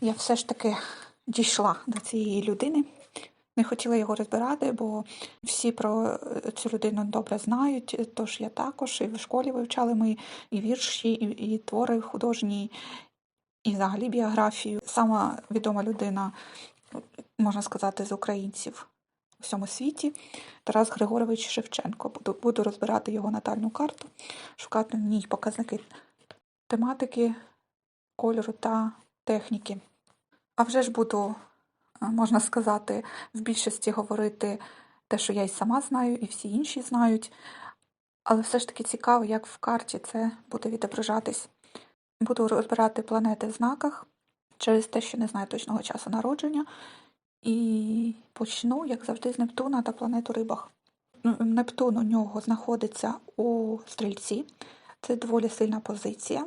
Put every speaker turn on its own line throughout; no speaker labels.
я все ж таки дійшла до цієї людини. Не хотіла його розбирати, бо всі про цю людину добре знають. Тож я також і в школі вивчали ми і вірші, і, і твори художні, і взагалі біографію. Сама відома людина, можна сказати, з українців у всьому світі Тарас Григорович Шевченко. Буду, буду розбирати його натальну карту, шукати в ній показники тематики, кольору та техніки. А вже ж буду, е, можна сказати, в більшості говорити те, що я й сама знаю, і всі інші знають. Але все ж таки цікаво, як в карті це буде відображатись. Буду розбирати планети в знаках через те, що не знаю точного часу народження. І почну, як завжди, з Нептуна та планету рибах. Нептун у нього знаходиться у стрільці. Це доволі сильна позиція.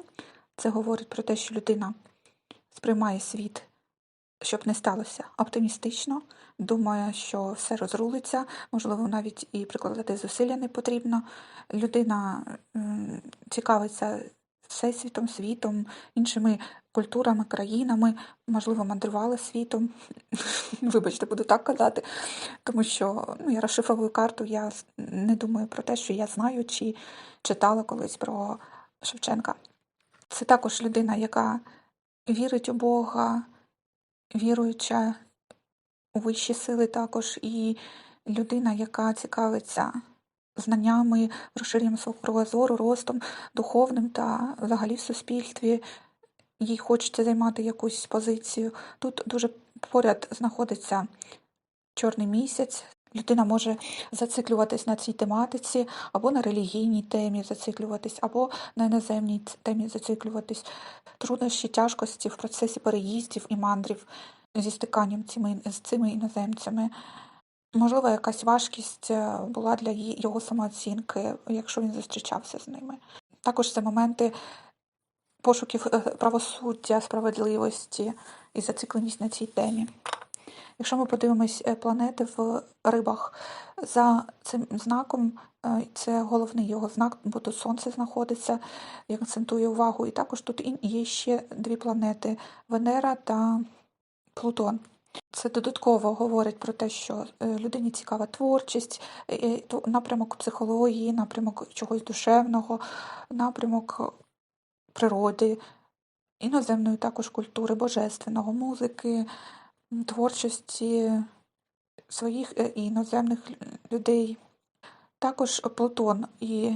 Це говорить про те, що людина сприймає світ, щоб не сталося оптимістично, думає, що все розрулиться, можливо, навіть і прикладати зусилля не потрібно. Людина цікавиться всесвітом, світом, іншими культурами, країнами, можливо, мандрувала світом. Вибачте, буду так казати, тому що ну, я розшифровую карту, я не думаю про те, що я знаю чи читала колись про Шевченка. Це також людина, яка вірить у Бога, віруюча у вищі сили також, і людина, яка цікавиться знаннями, розширенням свого кругозору, ростом духовним та взагалі в суспільстві. Їй хочеться займати якусь позицію. Тут дуже поряд знаходиться чорний місяць. Людина може зациклюватись на цій тематиці, або на релігійній темі зациклюватись, або на іноземній темі зациклюватись. Труднощі, тяжкості в процесі переїздів і мандрів зі стиканням цими, з цими іноземцями. Можливо, якась важкість е, була для його самооцінки, якщо він зустрічався з ними. Також це моменти пошуків е, правосуддя, справедливості і зацикленість на цій темі. Якщо ми подивимось е, планети в рибах, за цим знаком е, це головний його знак, бо тут сонце знаходиться, як акцентує увагу. І також тут є ще дві планети Венера та Плутон. Це додатково говорить про те, що е, людині цікава творчість, напрямок психології, напрямок чогось душевного, напрямок природи, іноземної також культури, божественного, музики, творчості своїх е, і іноземних людей. Також Плутон і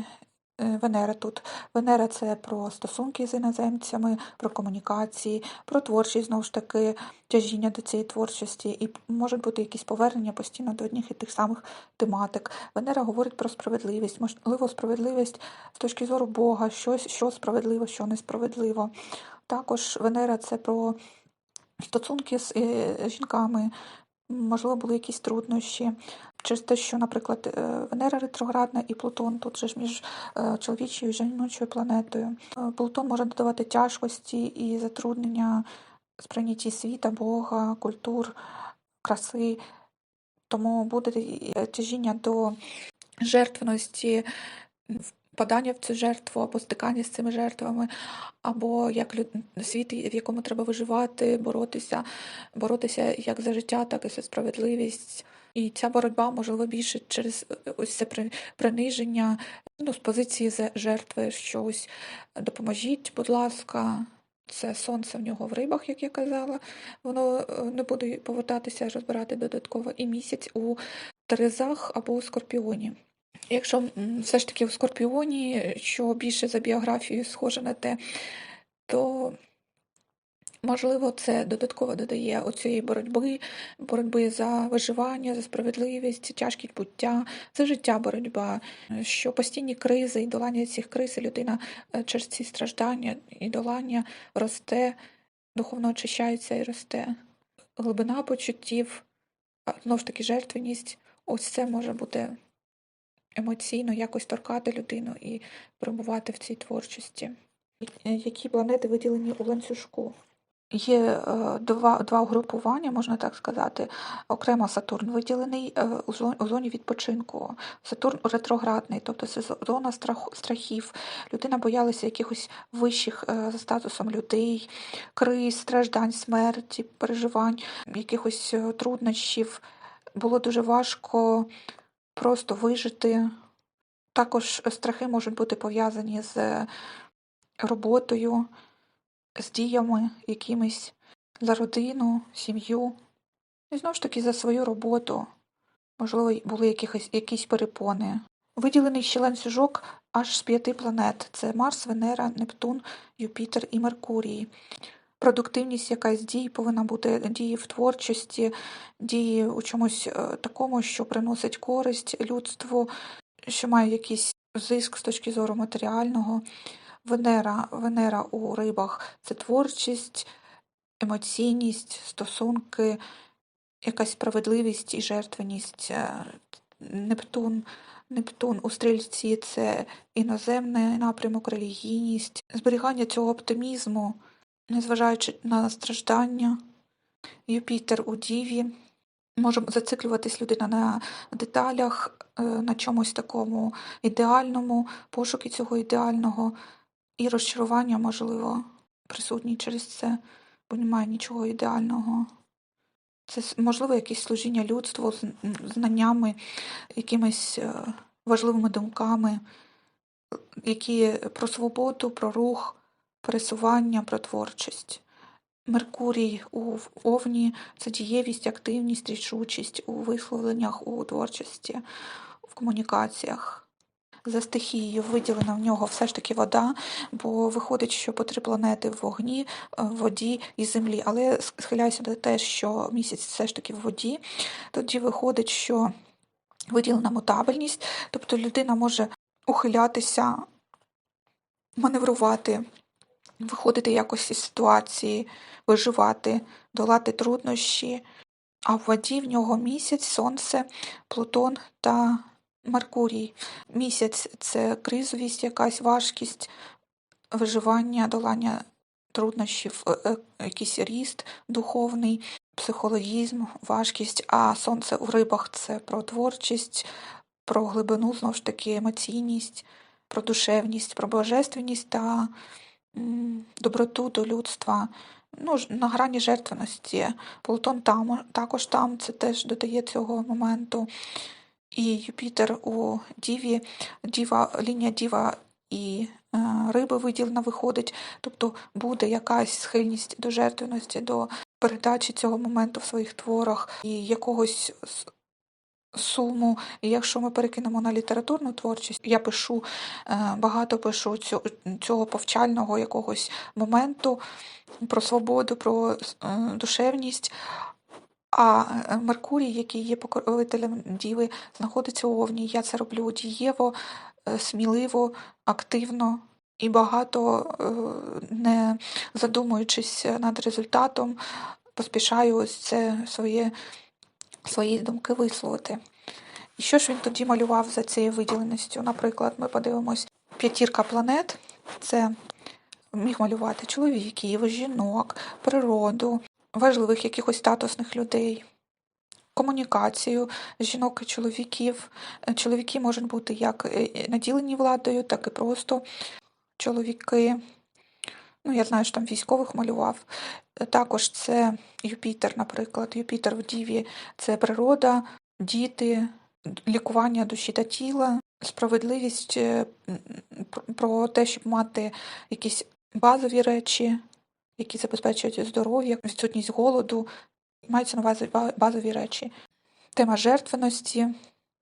е, Венера тут. Венера це про стосунки з іноземцями, про комунікації, про творчість, знову ж таки, тяжіння до цієї творчості, і можуть бути якісь повернення постійно до одних і тих самих тематик. Венера говорить про справедливість, можливо, справедливість з точки зору Бога, щось, що справедливо, що несправедливо. Також Венера це про стосунки з е, жінками, можливо, були якісь труднощі. Через те, що, наприклад, е, Венера ретроградна і Плутон тут же ж між е, чоловічою і жіночою планетою. Плутон може додавати тяжкості і затруднення сприйнятті світа, Бога, культур, краси. Тому буде тяжіння до жертвності, впадання в цю жертву або стикання з цими жертвами, або як люд... світ, в якому треба виживати, боротися, боротися як за життя, так і за справедливість. І ця боротьба, можливо, більше через е, ось це при- приниження ну, з позиції жертви, що ось допоможіть, будь ласка. Це сонце в нього в рибах, як я казала. Воно е, не буде повертатися, розбирати додатково і місяць у Терезах або у Скорпіоні. Якщо все ж таки у Скорпіоні, що більше за біографією схоже на те, то можливо це додатково додає оцієї боротьби, боротьби за виживання, за справедливість, тяжкість буття, за життя боротьба, що постійні кризи і долання цих криз людина е, через ці страждання і долання росте, духовно очищається і росте. Глибина почуттів, знову ж таки, жертвеність, ось це може бути емоційно якось торкати людину і перебувати в цій творчості. Які планети виділені у ланцюжку? Є е, два, два угрупування, можна так сказати. Окремо Сатурн виділений е, у зо- у зоні відпочинку. Сатурн ретроградний, тобто це зона страх- страхів. Людина боялася якихось вищих е, за статусом людей, криз, страждань, смерті, переживань, якихось труднощів. Було дуже важко просто вижити. Також страхи можуть бути пов'язані з роботою, з діями якимись за родину, сім'ю. І знову ж таки за свою роботу. Можливо, були якихось, якісь перепони. Виділений ще ланцюжок аж з п'яти планет: це Марс, Венера, Нептун, Юпітер і Меркурій. Продуктивність якась дій повинна бути дії в творчості, дії у чомусь е, такому, що приносить користь людству, що має якийсь зиск з точки зору матеріального. Венера, Венера у рибах це творчість, емоційність, стосунки, якась справедливість і жертвеність. Е, Нептун, Нептун у стрільці це іноземний напрямок, релігійність, зберігання цього оптимізму, незважаючи на страждання. Юпітер у Діві. Може зациклюватись людина на деталях, е, на чомусь такому ідеальному, пошуки цього ідеального, і розчарування, можливо, присутні через це, бо немає нічого ідеального. Це, можливо, якесь служіння людству, знаннями, якимись е, важливими думками, які про свободу, про рух, пересування, про творчість. Меркурій у Овні це дієвість, активність, рішучість у висловленнях, у творчості, в комунікаціях. За стихією виділена в нього все ж таки вода, бо виходить, що по три планети в вогні, е, в воді і землі. Але схиляюся до те, що місяць все ж таки в воді. Тоді виходить, що виділена мутабельність, тобто людина може ухилятися, маневрувати, виходити якось із ситуації, виживати, долати труднощі. А в воді в нього місяць, сонце, Плутон та Меркурій. Місяць це кризовість, якась важкість, виживання, долання труднощів, е, е, якийсь ріст духовний, психологізм, важкість, а сонце у рибах це про творчість, про глибину, знову ж таки, емоційність, про душевність, про божественність та доброту до людства. Ну, на грані жертвеності. Плутон там, також там, це теж додає цього моменту. І Юпітер у Діві, Діва, лінія Діва і е, риби виділена виходить, тобто буде якась схильність до жертвеності, до передачі цього моменту в своїх творах і якогось суму. І якщо ми перекинемо на літературну творчість, я пишу, е, багато пишу цього, повчального якогось моменту про свободу, про е, душевність. А е, Меркурій, який є покровителем Діви, знаходиться у Овні. Я це роблю дієво, сміливо, активно і багато, не задумуючись над результатом, поспішаю ось це своє, свої думки висловити. І що ж він тоді малював за цією виділеністю? Наприклад, ми подивимось п'ятірка планет. Це міг малювати чоловіків, жінок, природу, важливих якихось статусних людей, комунікацію жінок і чоловіків. Чоловіки можуть бути як е, наділені владою, так і просто чоловіки. Ну, я знаю, що там військових малював. Також це Юпітер, наприклад. Юпітер в Діві це природа, діти, лікування душі та тіла, справедливість е, про те, щоб мати якісь базові речі, які забезпечують здоров'я, відсутність голоду. Мається на увазі базові речі. Тема жертвеності.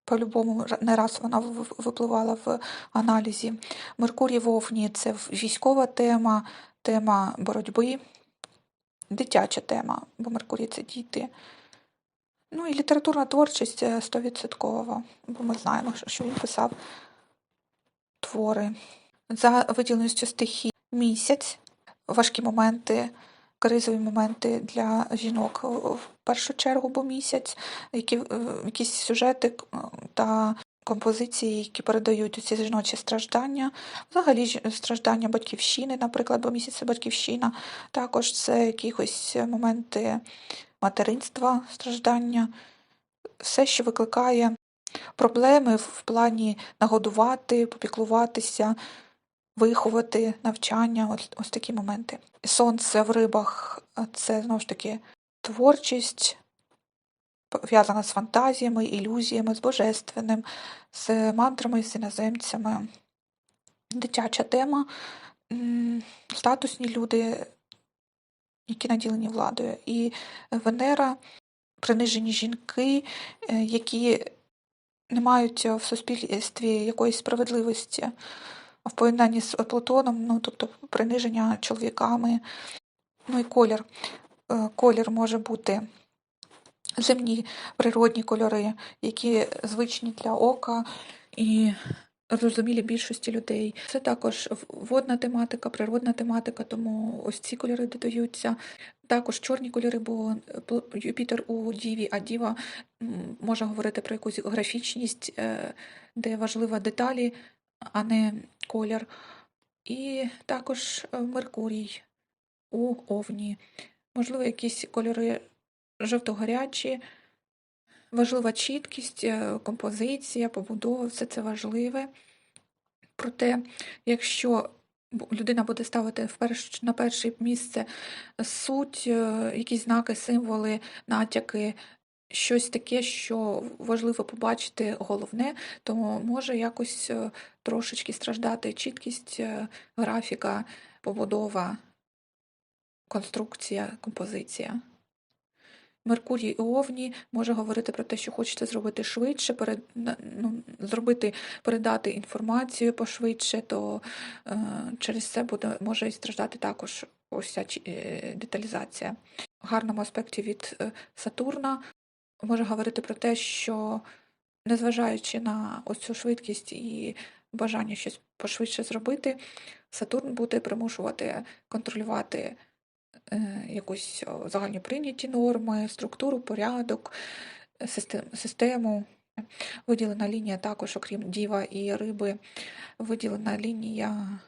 По-любому не раз вона випливала в аналізі. Меркурій в Овні це військова тема, тема боротьби, дитяча тема, бо Меркурій це діти. Ну і літературна творчість е, стовідсоткова, бо ми знаємо, що- він писав твори. За виділеністю стихій місяць, важкі моменти, кризові моменти для жінок в першу чергу, бо місяць, які, якісь сюжети та композиції, які передають ці жіночі страждання, взагалі страждання батьківщини, наприклад, бо місяць це батьківщина. Також це якісь моменти материнства, страждання, все, що викликає проблеми в плані нагодувати, попіклуватися, виховати, навчання, ось, ось такі моменти. Сонце в рибах це знову ж таки творчість, пов'язана з фантазіями, ілюзіями, з божественним, з мантрами, з іноземцями. Дитяча тема, статусні люди, які наділені владою. І Венера, принижені жінки, е, які не мають в суспільстві якоїсь справедливості. В поєднанні з Плутоном, ну тобто приниження чоловіками. Ну і колір. Е, Колір може бути земні природні кольори, які звичні для ока і зрозумілі більшості людей. Це також водна тематика, природна тематика, тому ось ці кольори додаються. Також чорні кольори, бо Юпітер у Діві, а Діва може говорити про якусь графічність, е, де важлива деталі, а не колір. І також е, Меркурій у Овні. Можливо, якісь кольори жовто-гарячі, важлива чіткість, е, композиція, побудова, все це важливе. Проте, якщо людина буде ставити на перше місце суть, е, якісь знаки, символи, натяки, щось таке, що важливо побачити головне, то може якось е, трошечки страждати чіткість, графіка, побудова, конструкція, композиція. Меркурій у Овні може говорити про те, що хочете зробити швидше, перед, ну, зробити, передати інформацію пошвидше, то е, через це буде, може і страждати також ось ця е, деталізація. В гарному аспекті від е, Сатурна може говорити про те, що незважаючи на ось цю швидкість і бажання щось пошвидше зробити, Сатурн буде примушувати контролювати якусь о, загальні прийняті норми, структуру, порядок, е, систему. Виділена лінія також, окрім діва і риби, виділена лінія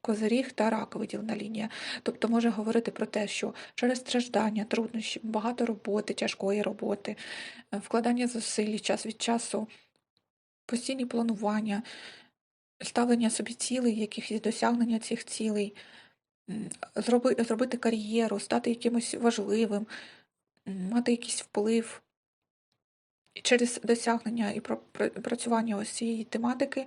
козиріг та рак виділена лінія. Тобто може говорити про те, що через страждання, труднощі, багато роботи, тяжкої роботи, е, вкладання зусиль час від часу, постійні планування, ставлення собі цілей, якихось досягнення цих цілей, зроби, зробити кар'єру, стати якимось важливим, мати якийсь вплив. І через досягнення і працювання ось цієї тематики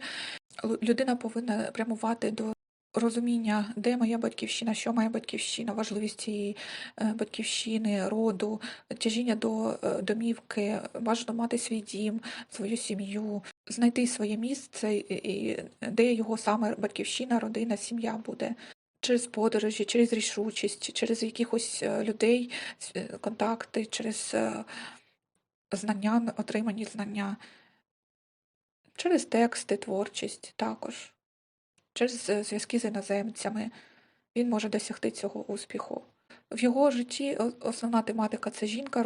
людина повинна прямувати до розуміння, де моя батьківщина, що моя батьківщина, важливість цієї е, батьківщини, роду, тяжіння до е, домівки, бажано мати свій дім, свою сім'ю, знайти своє місце, і де його саме батьківщина, родина, сім'я буде. Через подорожі, через рішучість, через якихось е, людей, е, контакти, через е, знання, отримані знання, через тексти, творчість також, через зв'язки з іноземцями. Він може досягти цього успіху. В його житті основна тематика це жінка,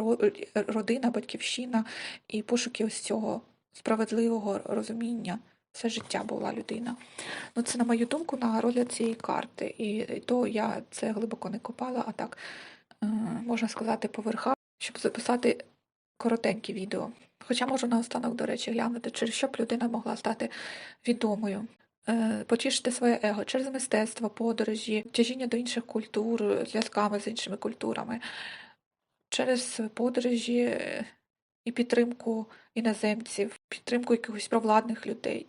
родина, батьківщина і пошуки ось цього справедливого розуміння. Все життя була людина. Ну, це, на мою думку, на розгляд цієї карти. І, то я це глибоко не копала, а так, е, можна сказати, по верхах, щоб записати коротенькі відео. Хоча можу наостанок, до речі, глянути, через що б людина могла стати відомою. Е, Потішити своє его через мистецтво, подорожі, тяжіння до інших культур, зв'язками з іншими культурами, через подорожі і підтримку іноземців, підтримку якихось провладних людей,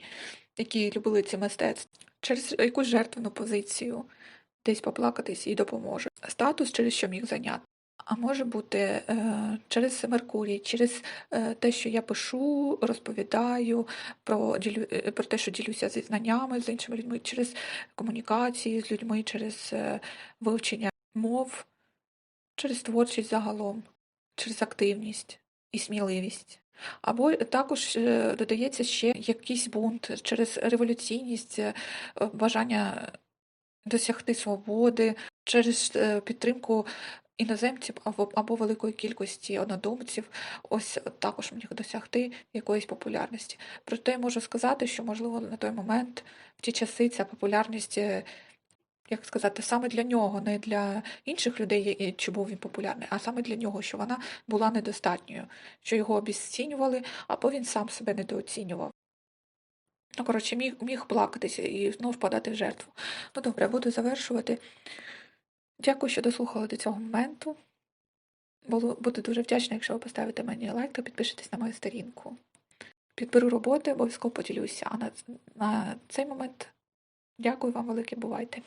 які любили ці мистецтва, через якусь жертвену позицію, десь поплакатись і допоможе. Статус, через що міг зайняти. А може бути е, через Меркурій, через е, те, що я пишу, розповідаю про, е, про те, що ділюся зі знаннями з іншими людьми, через комунікації з людьми, через вивчення мов, через творчість загалом, через активність і сміливість. Або також е, додається ще якийсь бунт через революційність, е, бажання досягти свободи, через е, підтримку іноземців або, або великої кількості однодумців, ось також міг досягти якоїсь популярності. Проте я можу сказати, що, можливо, на той момент, в ті часи, ця популярність, як сказати, саме для нього, не для інших людей, чи був він популярний, а саме для нього, що вона була недостатньою, що його обіцінювали, або він сам себе недооцінював. Ну, коротше, міг, міг плакатися і знову впадати в жертву. Ну, добре, буду завершувати. Дякую, що дослухали до цього моменту. Було, буду дуже вдячна, якщо ви поставите мені лайк та підпишетесь на мою сторінку. Підберу роботи, обов'язково поділюся. А на, на цей момент Дякую вам велике, бувайте!